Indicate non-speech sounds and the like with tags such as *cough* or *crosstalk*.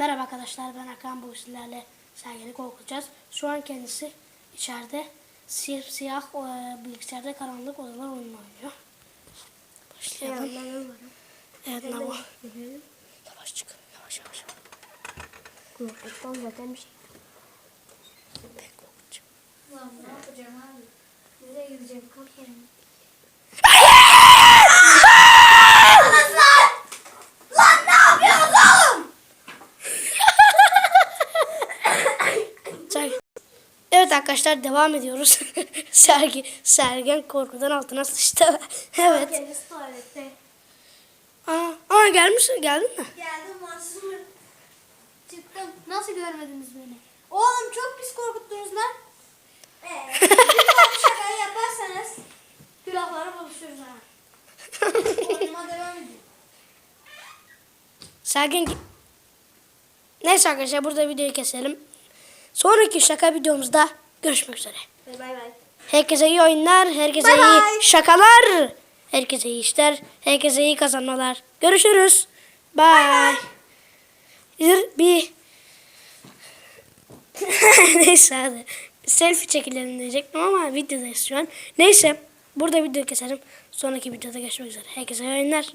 Merhaba arkadaşlar ben Hakan bu sizlerle sergili korkutacağız. Şu an kendisi içeride siyah, siyah e, bilgisayarda karanlık odalar oyun oynuyor. Başlayalım. Evet Navo. Yavaş çık. Yavaş yavaş. Korkuttan zaten bir şey. Ben korkutacağım. Lan ne yapacağım abi? Nereye gideceğim? Kalk yerine. Sergi. Evet arkadaşlar devam ediyoruz. *laughs* Sergi, Sergen korkudan altına sıçtı. *laughs* evet. Aa, aa gelmiş, geldin mi? Geldim varsın. Çıktım. Nasıl görmediniz beni? Oğlum çok pis korkuttunuz lan. Eee. bir şakayı yaparsanız külahlara buluşuruz ha. Oyunuma devam edin. Sergen Neyse arkadaşlar burada videoyu keselim. Sonraki şaka videomuzda görüşmek üzere. Bay bay. Herkese iyi oyunlar, herkese Bye iyi bye. şakalar, herkese iyi işler, herkese iyi kazanmalar. Görüşürüz. Bye. Bir, bir... *laughs* Neyse hadi. Selfie çekilelim diyecektim ama videodayız şu an. Neyse burada video keserim. Sonraki videoda görüşmek üzere. Herkese iyi oyunlar.